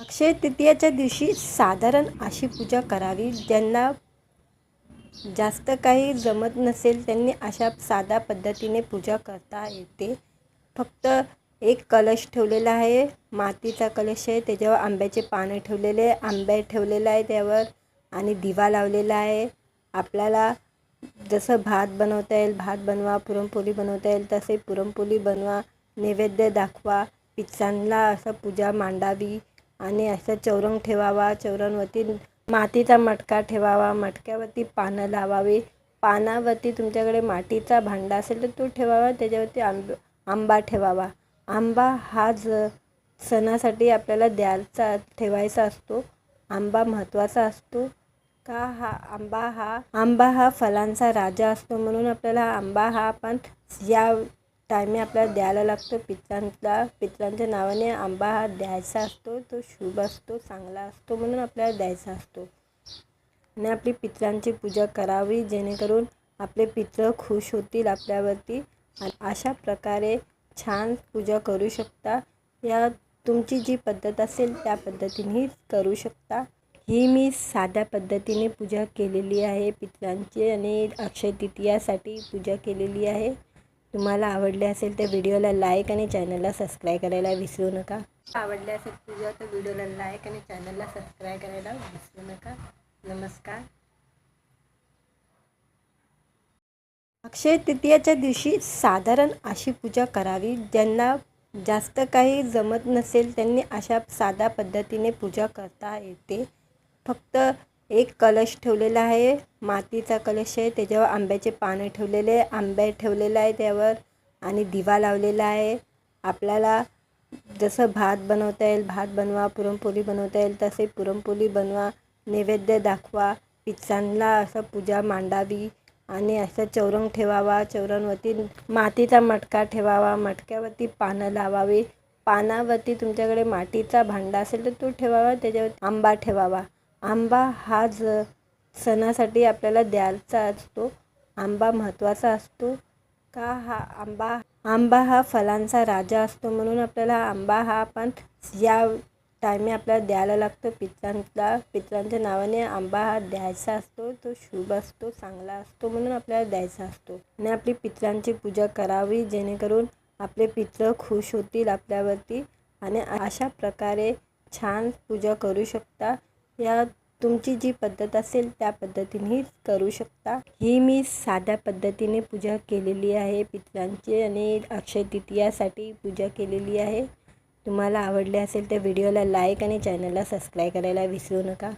अक्षय तृतीयाच्या दिवशी साधारण अशी पूजा करावी. ज्यांना जास्त काही जमत नसेल त्यांनी अशा साध्या पद्धतीने पूजा करता येते. फक्त एक कलश ठेवलेला आहे. मातीचा कलश आहे. त्याच्यावर आंब्याचे पानं ठेवलेले आहे. आंबे ठेवलेला आहे त्यावर आणि दिवा लावलेला आहे. आपल्याला जसं भात बनवता येईल भात बनवा पुरणपोळी बनवता येईल तसे पुरणपोळी बनवा नैवेद्य दाखवा. पिच्चांना असं पूजा मांडावी. आणि असं चौरंग ठेवावा चौरंगवरती मातीचा मटका ठेवावा मटक्यावरती पानं लावावी. पानावरती तुमच्याकडे मातीचा भांडा असेल तर तो ठेवावा त्याच्यावरती आंब आंबा ठेवावा. आंबा हा ज सणासाठी आपल्याला द्यायचा ठेवायचा असतो. आंबा महत्त्वाचा असतो. का हा आंबा हा आंबा हा फलांचा राजा असतो म्हणून आपल्याला आंबा हा आपण या टायमी आपल्याला द्यायला लागतो. पित्रांचा पित्रांच्या नावाने आंबा हा द्यायचा असतो. तो शुभ असतो चांगला असतो म्हणून आपल्याला द्यायचा असतो. आणि आपली पित्रांची पूजा करावी जेणेकरून आपले पित्र खुश होतील आपल्यावरती. आणि अशा प्रकारे छान पूजा करू शकता. या तुमची जी पद्धत असेल त्या पद्धतीने करू शकता. ही मी साध्या पद्धतीने पूजा केलेली आहे. पित्रांची आणि अक्षय तृतीयासाठी पूजा केलेली आहे. तुम्हाला आवडले असेल तर व्हिडिओला लाईक आणि चॅनलला सबस्क्राईब करायला विसरू नका. आवडले असेल पूजा तर व्हिडिओला लाईक आणि चॅनलला सबस्क्राईब करायला विसरू नका. नमस्कार. अक्षय तृतीयाच्या दिवशी साधारण अशी पूजा करावी ज्यांना जास्त काही जमत नसेल त्यांनी अशा साध्या पद्धतीने पूजा करता येते. फक्त एक कलश ठेवलेला आहे. मातीचा कलश आहे. त्याच्यावर आंब्याचे पानं ठेवलेले आहे. आंबे ठेवलेला आहे त्यावर आणि दिवा लावलेला आहे. आपल्याला जसं भात बनवता येईल भात बनवा पुरणपोळी बनवता येईल तसे पुरणपोळी बनवा नैवेद्य दाखवा पिच्चांना असं पूजा मांडावी आणि असं चौरंग ठेवावा चौरंगवरती मातीचा मटका ठेवावा मटक्यावरती पानं लावावी. पानावरती तुमच्याकडे मातीचा भांडा असेल तर तो ठेवावा त्याच्यावर आंबा ठेवावा. आंबा हा ज सणासाठी आपल्याला द्यायचा असतो. आंबा महत्त्वाचा असतो. का हा आंबा आंबा हा फलांचा राजा असतो म्हणून आपल्याला आंबा हा आपण या टायमी आपल्याला द्यायला लागतो. पित्रांचा पित्रांच्या नावाने आंबा हा द्यायचा असतो. तो शुभ असतो चांगला असतो म्हणून आपल्याला द्यायचा असतो. आणि आपली पित्रांची पूजा करावी जेणेकरून आपले पित्र खुश होतील आपल्यावरती. आणि अशा प्रकारे छान पूजा करू शकता. या तुमची जी पद्धत असेल त्या पद्धतीने करू शकता. ही मी साध्या पद्धतीने पूजा केलेली आहे. पितरांची आणि अक्षय तृतीयासाठी पूजा केलेली आहे. तुम्हाला आवडले असेल तर व्हिडिओला लाईक आणि चॅनलला सबस्क्राईब करायला विसरू नका.